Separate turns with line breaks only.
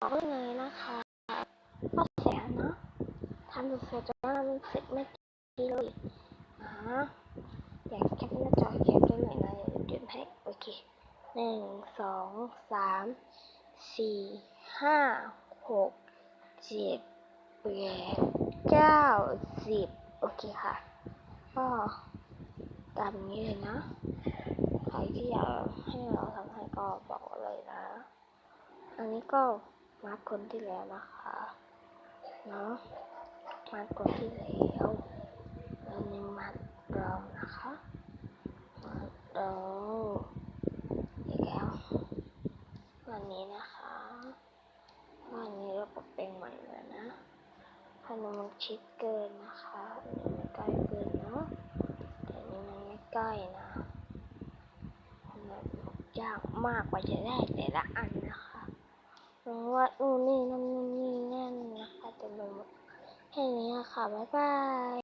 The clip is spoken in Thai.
บอกเลยนะคะก็เสียนะทำดูโฟจะมันเสร็จไม่ดีเลยอ่าอยากแคปหน้าจอแคปได้ไหมนะเดี๋ยวจุดให้โอเคหนึ่งสองสามสี่ห้าหกเจ็ดแปดเก้าสิบโอเคค่ะ ก็ตามนี้เลยนะ ใครที่อยากให้เราทำให้ก็บอกเลยนะ อันนี้ก็ มาร์คนที่แล้วนะคะเนาะมาร์คนที่แล้วอันนี้มาร์คเรานะคะมาร์คเราอีกแล้ววันนี้นะคะวันนี้เราปรับเป็นใหม่แล้วนะอันมันชิดเกินนะคะอันนี้มันใกล้เกินเนาะแต่นี้มันไม่ใกล้นะมันยากมากกว่าจะได้แต่ละอันนะคะ ว่านู่นนี่นั่นนู่นนี่นั่นนะคะเต็มไปหมดแค่นี้ค่ะ บ๊ายบาย